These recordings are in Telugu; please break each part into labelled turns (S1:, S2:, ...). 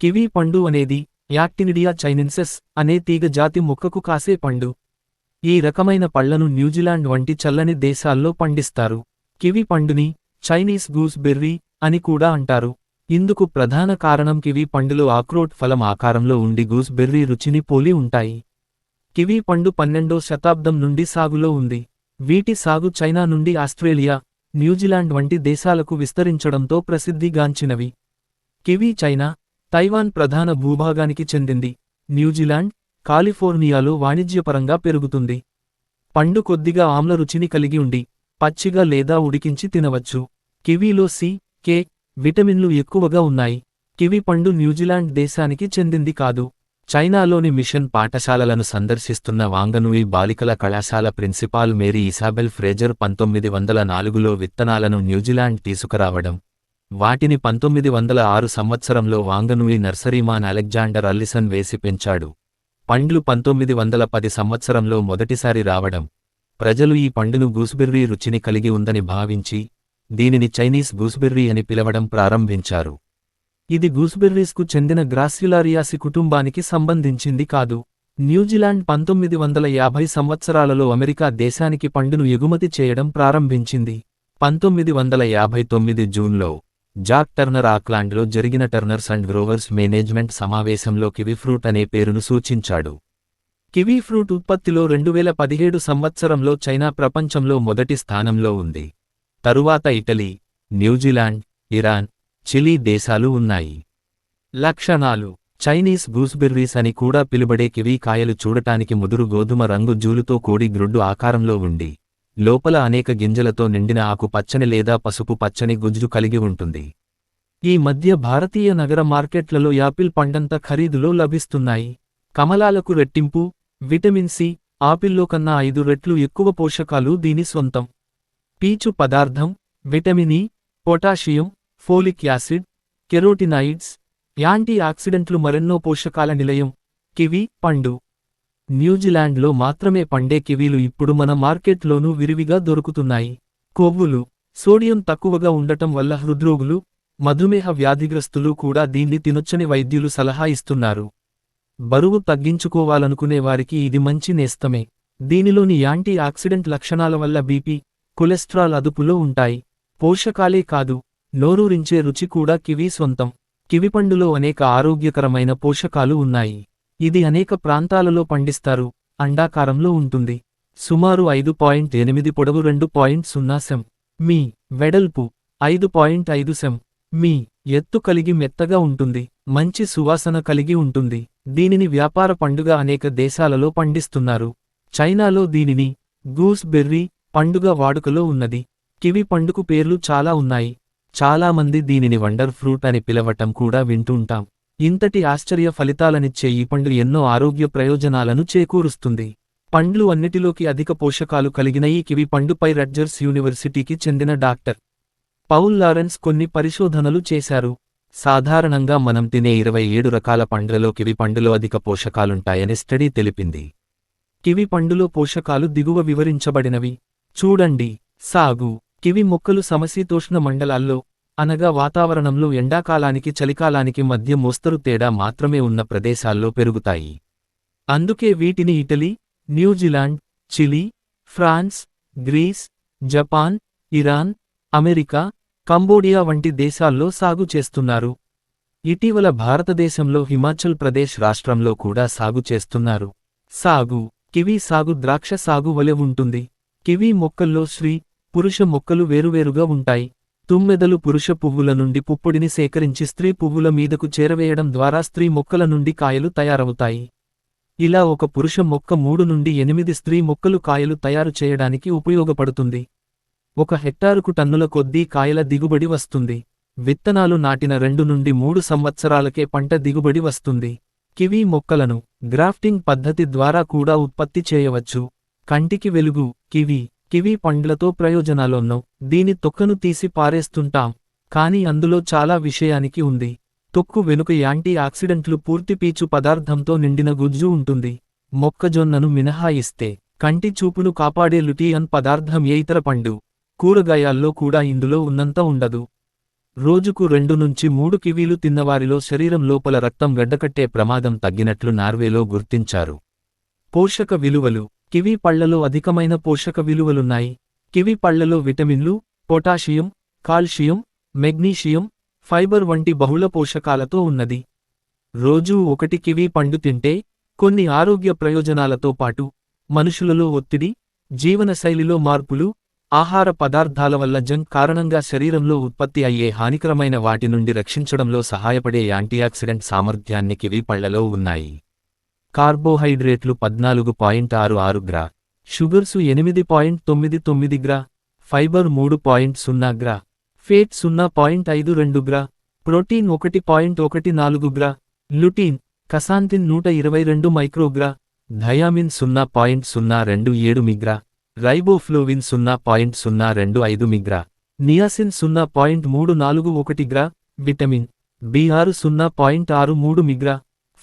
S1: కివీ పండు అనేది యాక్టినిడియా చైనెన్సెస్ అనే తీగ జాతి మొక్కకు కాసే పండు. ఈ రకమైన పళ్ళను న్యూజిలాండ్ వంటి చల్లని దేశాల్లో పండిస్తారు. కివి పండుని చైనీస్ గూస్ బెర్రీ అని కూడా అంటారు. ఇందుకు ప్రధాన కారణం కివి పండులో ఆక్రోట్ ఫలం ఆకారంలో ఉండి గూస్ బెర్రీ రుచిని పోలి ఉంటాయి. కివీ పండు పన్నెండో శతాబ్దం నుండి సాగులో ఉంది. వీటి సాగు చైనా నుండి ఆస్ట్రేలియా న్యూజిలాండ్ వంటి దేశాలకు విస్తరించడంతో ప్రసిద్ధిగాంచినవి కివీ చైనా తైవాన్ ప్రధాన భూభాగానికి చెందింది. న్యూజిలాండ్ కాలిఫోర్నియాలో వాణిజ్యపరంగా పెరుగుతుంది. పండు కొద్దిగా ఆమ్ల రుచిని కలిగి ఉండి పచ్చిగా లేదా ఉడికించి తినవచ్చు. కివీలో సి కే విటమిన్లు ఎక్కువగా ఉన్నాయి. కివి పండు న్యూజిలాండ్ దేశానికి చెందింది కాదు. చైనాలోని మిషన్ పాఠశాలలను సందర్శిస్తున్న వాంగనుయి బాలికల కళాశాల ప్రిన్సిపాల్ మేరీ ఇసాబెల్ ఫ్రేజర్ పంతొమ్మిది వందల నాలుగులో విత్తనాలను న్యూజిలాండ్ తీసుకురావడం వాటిని పంతొమ్మిది వందల ఆరు సంవత్సరంలో వాంగనూయి నర్సరీమాన్ అలెగ్జాండర్ అల్లిసన్ వేసి పెంచాడు. పండ్లు పంతొమ్మిది వందల పది సంవత్సరంలో మొదటిసారి రావడం. ప్రజలు ఈ పండును గూస్బెర్రీ రుచిని కలిగి ఉందని భావించి దీనిని చైనీస్ గూస్బెర్రీ అని పిలవడం ప్రారంభించారు. ఇది గూస్బెర్రీస్కు చెందిన గ్రాస్యులారియాసి కుటుంబానికి సంబంధించింది కాదు. న్యూజిలాండ్ పంతొమ్మిది వందల యాభై సంవత్సరాలలో అమెరికా దేశానికి పండును ఎగుమతి చేయడం ప్రారంభించింది. పంతొమ్మిది వందల యాభై తొమ్మిది జూన్లో జాక్ టర్నర్ ఆక్లాండ్లో జరిగిన టర్నర్స్ అండ్ గ్రోవర్స్ మేనేజ్మెంట్ సమావేశంలో కివీఫ్రూట్ అనే పేరును సూచించాడు. కివీ ఫ్రూట్ ఉత్పత్తిలో రెండువేల పదిహేడు సంవత్సరంలో చైనా ప్రపంచంలో మొదటి స్థానంలో ఉంది. తరువాత ఇటలీ న్యూజిలాండ్ ఇరాన్ చిలీ దేశాలు ఉన్నాయి. లక్షణాలు. చైనీస్ గూస్బెర్రీస్ అని కూడా పిలుబడే కివీ కాయలు చూడటానికి ముదురు గోధుమ రంగు జూలుతో కూడి గ్రుడ్డు ఆకారంలో ఉండి లోపల అనేక గింజలతో నిండిన ఆకు పచ్చని లేదా పసుపు పచ్చని గుజ్జు కలిగి ఉంటుంది. ఈ మధ్య భారతీయ నగర మార్కెట్లలో యాపిల్ పండంత ఖరీదులో లభిస్తున్నాయి. కమలాలకు రెట్టింపు విటమిన్ సి ఆపిల్లో కన్నా ఐదు రెట్లు ఎక్కువ పోషకాలు దీని సొంతం పీచు పదార్థం vitamin E potassium folic acid carotenoids anti ఆక్సిడెంట్లు మరెన్నో పోషకాల నిలయం. కివి పండు న్యూజిలాండ్లో మాత్రమే పండే కివీలు ఇప్పుడు మన మార్కెట్లోనూ విరివిగా దొరుకుతున్నాయి. కొవ్వులు సోడియం తక్కువగా ఉండటం వల్ల హృద్రోగులు మధుమేహ వ్యాధిగ్రస్తులు కూడా దీన్ని తినొచ్చని వైద్యులు సలహా ఇస్తున్నారు. బరువు తగ్గించుకోవాలనుకునే వారికి ఇది మంచి నేస్తమే. దీనిలోని యాంటీ ఆక్సిడెంట్ లక్షణాల వల్ల బీపీ కొలెస్ట్రాల్ అదుపులో ఉంటాయి. పోషకాలే కాదు నోరూరించే రుచి కూడా కివీ సొంతం. కివిపండులో అనేక ఆరోగ్యకరమైన పోషకాలు ఉన్నాయి. ఇది అనేక ప్రాంతాలలో పండిస్తారు. అండాకారంలో ఉంటుంది. సుమారు ఐదు పాయింట్ ఎనిమిది పొడవు రెండు పాయింట్ సున్నా సెం. మీ వెడల్పు ఐదు పాయింట్ ఐదు సెం. మీ ఎత్తు కలిగి మెత్తగా ఉంటుంది. మంచి సువాసన కలిగి ఉంటుంది. దీనిని వ్యాపార పండుగ అనేక దేశాలలో పండిస్తున్నారు. చైనాలో దీనిని గూస్ బెర్రీ పండుగ వాడుకలో ఉన్నది. కివి పండుకు పేర్లు చాలా ఉన్నాయి. చాలామంది దీనిని వండర్ ఫ్రూట్ అని పిలవటం కూడా వింటుంటాం ఇంతటి ఆశ్చర్య ఫలితాలనిచ్చే ఈ పండు ఎన్నో ఆరోగ్య ప్రయోజనాలను చేకూరుస్తుంది. పండ్లు అన్నిటిలోకి అధిక పోషకాలు కలిగిన ఈ కివి పండుపై రడ్జర్స్ యూనివర్సిటీకి చెందిన డాక్టర్. పౌల్ లారెన్స్ కొన్ని పరిశోధనలు చేశారు. సాధారణంగా మనం తినే ఇరవై ఏడు రకాల పండ్లలో కివి పండులో అధిక పోషకాలుంటాయని స్టడీ తెలిపింది. కివి పండులో పోషకాలు దిగువ వివరించబడినవి. చూడండి. సాగు. కివి మొక్కలు సమశీతోష్ణ మండలాల్లో అనగా వాతావరణంలో ఎండాకాలానికి చలికాలానికి మధ్య మోస్తరు తేడా మాత్రమే ఉన్న ప్రదేశాల్లో పెరుగుతాయి. అందుకే వీటిని Italy New Zealand Chile France Greece Japan Iran America Cambodia వంటి దేశాల్లో సాగు చేస్తున్నారు. ఇటీవల భారతదేశంలో హిమాచల్ ప్రదేశ్ రాష్ట్రంలో కూడా సాగు చేస్తున్నారు. సాగు కివీ సాగు ద్రాక్ష సాగు వలె ఉంటుంది. కివీ మొక్కల్లో శ్రీ పురుష మొక్కలు వేరువేరుగా ఉంటాయి. తుమ్మెదలు పురుష పువ్వుల నుండి పుప్పొడిని సేకరించి స్త్రీ పువ్వుల మీదకు చేరవేయడం ద్వారా స్త్రీ మొక్కల నుండి కాయలు తయారవుతాయి. ఇలా ఒక పురుష మొక్క మూడు నుండి ఎనిమిది స్త్రీ మొక్కలు కాయలు తయారు చేయడానికి ఉపయోగపడుతుంది. ఒక హెక్టారుకు టన్నుల కొద్దీ కాయల దిగుబడి వస్తుంది. విత్తనాలు నాటిన రెండు నుండి మూడు సంవత్సరాలకే పంట దిగుబడి వస్తుంది. కివీ మొక్కలను గ్రాఫ్టింగ్ పద్ధతి ద్వారా కూడా ఉత్పత్తి చేయవచ్చు. కంటికి వెలుగు కివీ కివీ పండ్లతో ప్రయోజనాలున్నో దీని తొక్కను తీసి పారేస్తుంటాం. కాని అందులో చాలా విషయానికి ఉంది. తొక్కు వెనుక యాంటీ ఆక్సిడెంట్లు పూర్తి పీచు పదార్థంతో నిండిన గుజ్జు ఉంటుంది. మొక్కజొన్నను మినహాయిస్తే కంటి చూపును కాపాడే లుటియన్ పదార్థం ఏ ఇతర పండు? కూరగాయాల్లో కూడా ఇందులో ఉన్నంత ఉండదు. రోజుకు రెండు నుంచి మూడు కివీలు తిన్నవారిలో శరీరం లోపల రక్తం గడ్డకట్టే ప్రమాదం తగ్గినట్లు నార్వేలో గుర్తించారు. పోషక విలువలు కివీ పళ్ళలో అధికమైన పోషక విలువలున్నాయి. కివీ పళ్ళలో విటమిన్లు పొటాషియం కాల్షియం మెగ్నీషియం ఫైబర్ వంటి బహుళ పోషకాలతో ఉన్నది. రోజూ ఒకటి కివీ పండు తింటే కొన్ని ఆరోగ్య ప్రయోజనాలతో పాటు మనుషులలో ఒత్తిడి జీవనశైలిలో మార్పులు ఆహార పదార్థాల వల్ల జంక్ కారణంగా శరీరంలో ఉత్పత్తి అయ్యే హానికరమైన వాటి నుండి రక్షించడంలో సహాయపడే యాంటీయాక్సిడెంట్ సామర్థ్యాన్ని కివీ పళ్ళలో ఉన్నాయి. కార్బోహైడ్రేట్లు పద్నాలుగు పాయింట్ ఆరు ఆరు గ్రా. షుగర్సు ఎనిమిది పాయింట్ తొమ్మిది తొమ్మిది గ్రా. ఫైబర్ మూడు పాయింట్ సున్నా గ్రా. ఫేట్ సున్నా పాయింట్ ఐదు రెండు గ్రా. ప్రోటీన్ ఒకటి పాయింట్ ఒకటి నాలుగు గ్రా. లుటీన్ కసాంతిన్ నూట ఇరవై రెండు మైక్రోగ్రా థయామిన్ సున్నా పాయింట్ సున్నా రెండు ఏడు మిగ్రా రైబోఫ్లోవిన్ సున్నా పాయింట్ సున్నా రెండు ఐదు మిగ్రా నియాసిన్ సున్నా పాయింట్ మూడు నాలుగు ఒకటి గ్రా. విటమిన్ బి ఆరు సున్నా పాయింట్ ఆరు మూడు మిగ్రా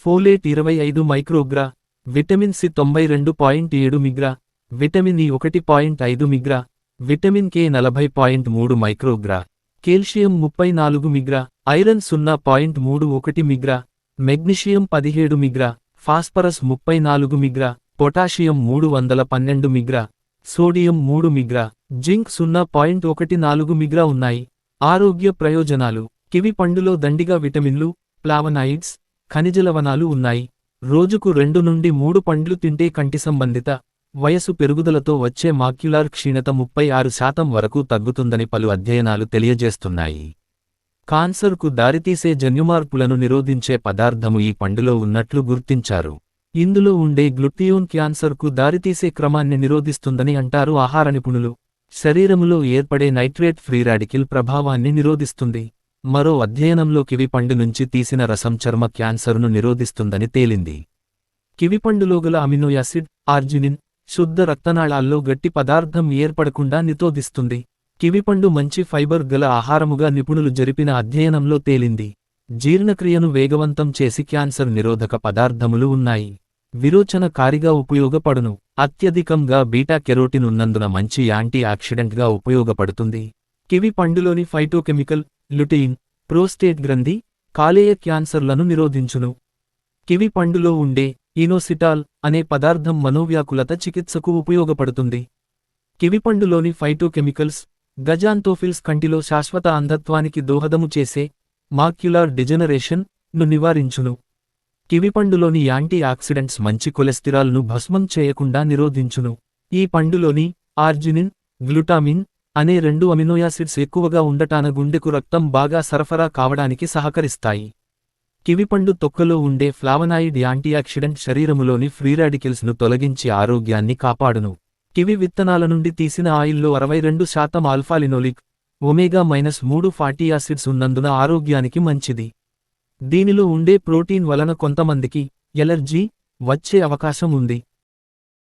S1: ఫోలేట్ ఇరవై ఐదు మైక్రోగ్రా విటమిన్ సి తొంభై రెండు పాయింట్ ఏడు మిగ్రా విటమిన్ ఇ ఒకటి పాయింట్ ఐదు మిగ్రా విటమిన్ కే నలభై పాయింట్ మూడు మైక్రోగ్రా కేల్షియం ముప్పై నాలుగు మిగ్రా ఐరన్ సున్నా పాయింట్ మూడు ఒకటి మిగ్రా మెగ్నీషియం పదిహేడు మిగ్రా ఫాస్ఫరస్ ముప్పై నాలుగు మిగ్రా పొటాషియం మూడు వందల పన్నెండు మిగ్రా సోడియం మూడు మిగ్రా జింక్ సున్నా పాయింట్ ఒకటి నాలుగు మిగ్రా ఉన్నాయి. ఆరోగ్య ప్రయోజనాలు కివి పండులో దండిగా విటమిన్లు ప్లావనాయిడ్స్ ఖనిజ లవణాలు ఉన్నాయి. రోజుకు రెండు నుండి మూడు పండ్లు తింటే కంటి సంబంధిత వయసు పెరుగుదలతో వచ్చే మాక్యులార్ క్షీణత ముప్పై ఆరు శాతం వరకు తగ్గుతుందని పలు అధ్యయనాలు తెలియజేస్తున్నాయి. కాన్సర్కు దారితీసే జన్యుమార్పులను నిరోధించే పదార్థము ఈ పండులో ఉన్నట్లు గుర్తించారు. ఇందులో ఉండే గ్లుటియోన్ క్యాన్సర్కు దారితీసే క్రమాన్ని నిరోధిస్తుందని అంటారు ఆహార నిపుణులు. శరీరములో ఏర్పడే నైట్రేట్ ఫ్రీ రాడికిల్ ప్రభావాన్ని నిరోధిస్తుంది. మరో అధ్యయనంలో కివిపండు నుంచి తీసిన రసం చర్మ క్యాన్సర్ను నిరోధిస్తుందని తేలింది. కివిపండులో గల అమినోయాసిడ్ ఆర్జినిన్ శుద్ధ రక్తనాళాల్లో గట్టి పదార్థం ఏర్పడకుండా నిరోధిస్తుంది. కివిపండు మంచి ఫైబర్ గల ఆహారముగా నిపుణులు జరిపిన అధ్యయనంలో తేలింది. జీర్ణక్రియను వేగవంతం చేసి క్యాన్సర్ నిరోధక పదార్థములు ఉన్నాయి. విరోచనకారిగా ఉపయోగపడును. అత్యధికంగా బీటా కెరోటిన్ ఉన్నందున మంచి యాంటీ ఆక్సిడెంట్గా ఉపయోగపడుతుంది. కివి పండులోని ఫైటోకెమికల్ లుటీన్ ప్రోస్టేట్ గ్రంథి కాలేయ క్యాన్సర్లను నిరోధించును. కివి పండులో ఉండే ఈనోసిటాల్ అనే పదార్థం మనోవ్యాకులత చికిత్సకు ఉపయోగపడుతుంది. కివిపండులోని ఫైటోకెమికల్స్ గజాంతోఫిల్స్ కంటిలో శాశ్వత అంధత్వానికి దోహదము చేసే మాక్యులార్ డిజనరేషన్ను నివారించును. కివిపండులోని యాంటీ ఆక్సిడెంట్స్ మంచి కొలెస్టిరాల్ను భస్మం చేయకుండా నిరోధించును. ఈ పండులోని ఆర్జినిన్ గ్లుటామిన్ అనే రెండు అమినోయాసిడ్స్ ఎక్కువగా ఉండటాన గుండెకు రక్తం బాగా సరఫరా కావడానికి సహకరిస్తాయి. కివిపండు తొక్కలో ఉండే ఫ్లావనాయిడ్ యాంటీయాక్సిడెంట్ శరీరములోని ఫ్రీరాడికిల్స్ను తొలగించి ఆరోగ్యాన్ని కాపాడును. కివి విత్తనాల నుండి తీసిన ఆయిల్లో అరవై రెండు శాతం ఆల్ఫాలినోలిక్ ఒమేగా మైనస్ మూడు ఫాటీ యాసిడ్స్ ఉన్నందున ఆరోగ్యానికి మంచిది. దీనిలో ఉండే ప్రోటీన్ వలన కొంతమందికి ఎలర్జీ వచ్చే అవకాశం ఉంది.